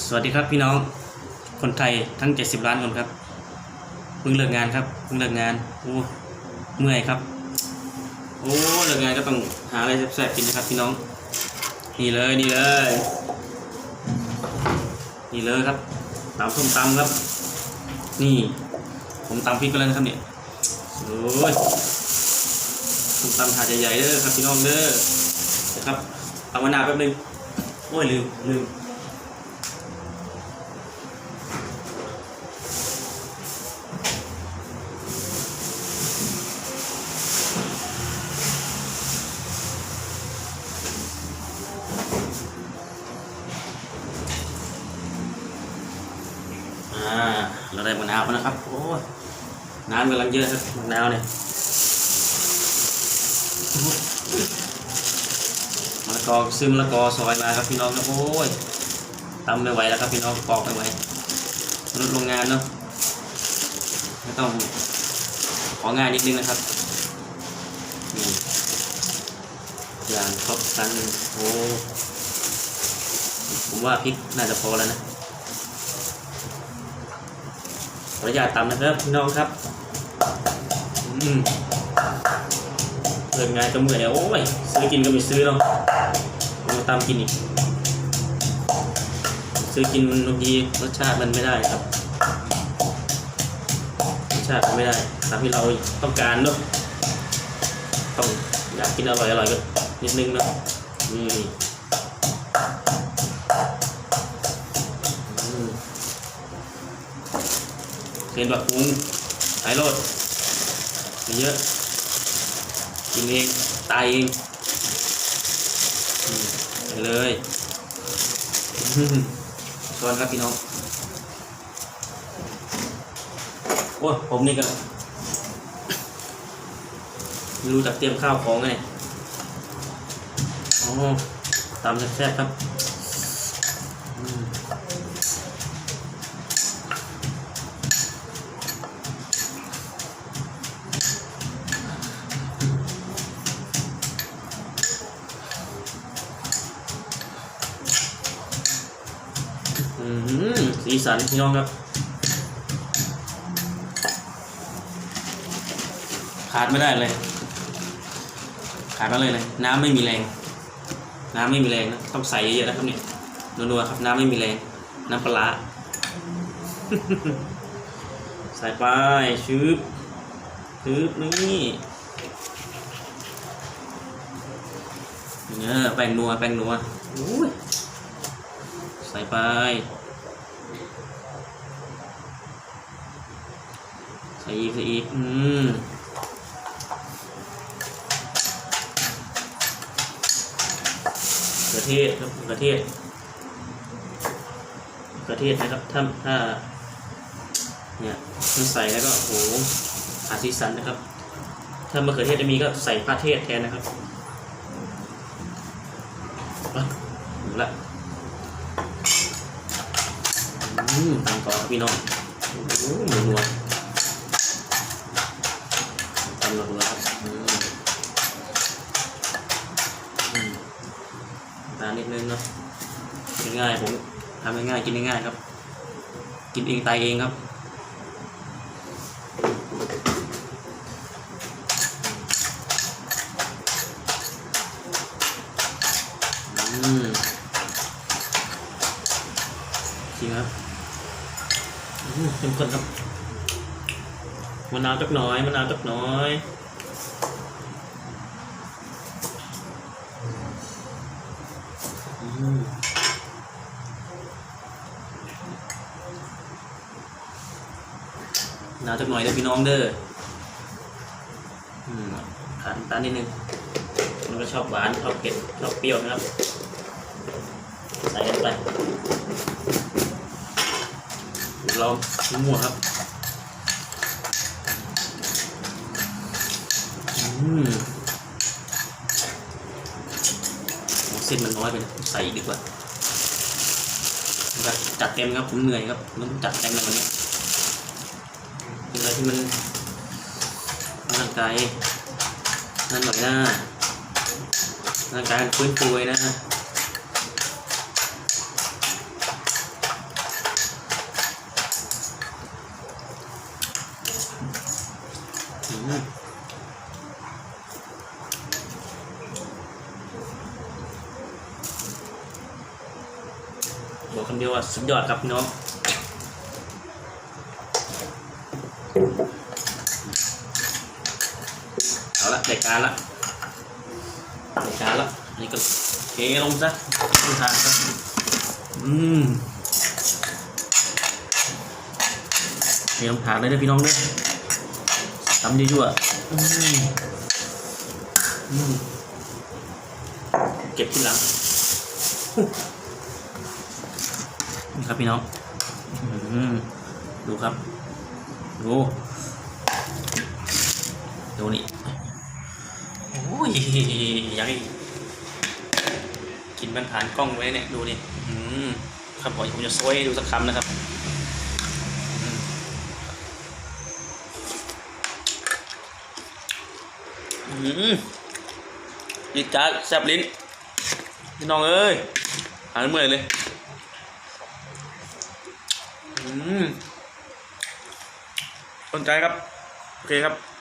สวัสดีครับพี่น้องคนไทยทั้ง 70 ล้านคนครับเพิ่งเลิกงานครับเพิ่งเลิกงานโอ้เมื่อยครับ โอ้เลิกงานก็ต้องหาอะไรแซ่บๆกินนะครับพี่น้อง นี่เลยนี่เลย นี่เลยครับตำส้มตำครับ นี่ ผมตำพริกไปแล้วนะครับเนี่ยโอ้ยส้มตำถาดใหญ่ๆเด้อครับพี่น้องเด้อนะครับเอามะนาวแป๊บนึงโอ้ยลืมลืม อ่า เราได้มะนาวแล้วนะครับ โอ้ยน้ำกำลังเยอะครับมะนาวเนี่ยมะละกอซื้อมะละกอซอยมาครับพี่น้องครับโอ้ยตำไม่ไหวแล้วครับพี่น้องปอกไม่ไหวมนุษย์โรงงานเนาะไม่ต้องของานนิดนึงนะครับนี่อย่างครบครันโอ้ผมว่าพริกน่าจะพอแล้วนะ ข ออนุญาตตำนะครับพี่น้องครับ อืมเปิดงานก็เมื่อยแล้วโอ้ยซื้อกินก็ไม่ซื้อเนาะเอามาตำกินอีก ซื้อกินบางทีรสชาติมันไม่ได้ครับ รสชาติมันไม่ได้ตามที่เราต้องการเนาะต้องอยากกินอร่อยอร่อยก็นิดนึงเนาะนี่อื เห็นแบบปรุงหายโลดมีเยอะ กินเองตายเองไปเลยช้อนครับพี่น้อง โอ้ผมนี่ก็ไม่รู้จักเตรียมข้าวของไงอ๋อตำแซ่บๆครับ สีสันพี่น้องครับขาดไม่ได้เลย ขาดไม่เลยเลย น้ำไม่มีแรง น้ำไม่มีแรงนะต้องใส่เยอะๆนะครับเนี่ยนัวๆครับน้ำไม่มีแรง น้ำปลาร้าใส่ไปชืบชืบนี่เนี่ยแป้งนัวแป้งนัวใส่ไป ส่อีกใส่อีกอืมกระเทศครับกระเทศกระเทศนะครับถ้าถ้าเนี่ยมันใส่แล้วก็โอ้โหหาสีสันนะครับ ถ้ามะเขือเทศจะมีก็ใส่ผ้าเทศแทนนะครับอะหมดละอืมตามต่อครับพี่น้องโอ้โหหมูนัว ง่ายๆผมทำง่ายๆกินง่ายๆครับ กินเองตายเองครับอืมจริงครับอืมเข้มข้นครับมะนาวจักน้อยมะนาวจักน้อยอืม มะนาวจักหน่อยเด้อพี่น้องเด้ออืมขาดน้ำตาลนิดนึงมันก็ชอบหวานชอบเผ็ดชอบเปรี้ยวนะครับ ใส่กันไปเรามั่วครับอืมเส้นมันน้อยไปนะใส่อีกดีกว่าจัดเต็มครับผมเหนื่อยครับมันต้องจัดเต็มในวันนี้ ที่มันร่างกายนั่นหน่อยนะร่างกายมันฟื้นฟูนะบอกคำเดียวว่าสุดยอดครับน้อง เอาละแต่การละแต่การละนี่ก็เทลงซะลงทางซะอืมเทลงถาดเลยนะพี่น้องเด้อทำยั่วๆอืมอืมเก็บที่หลังนี่ครับพี่น้องอืมดูครับดูดูนี่ อ้ยยังกกินบรรทานกล้องไว้เนี่ยดูนี่อืมครับผมผมจะซวยดูสักคำนะครับอืมอืมนี่จ้าแซบลิ้นพี่น้องเอ้ยหายเมื่อยเลยอืมสนใจครับ โอเคครับ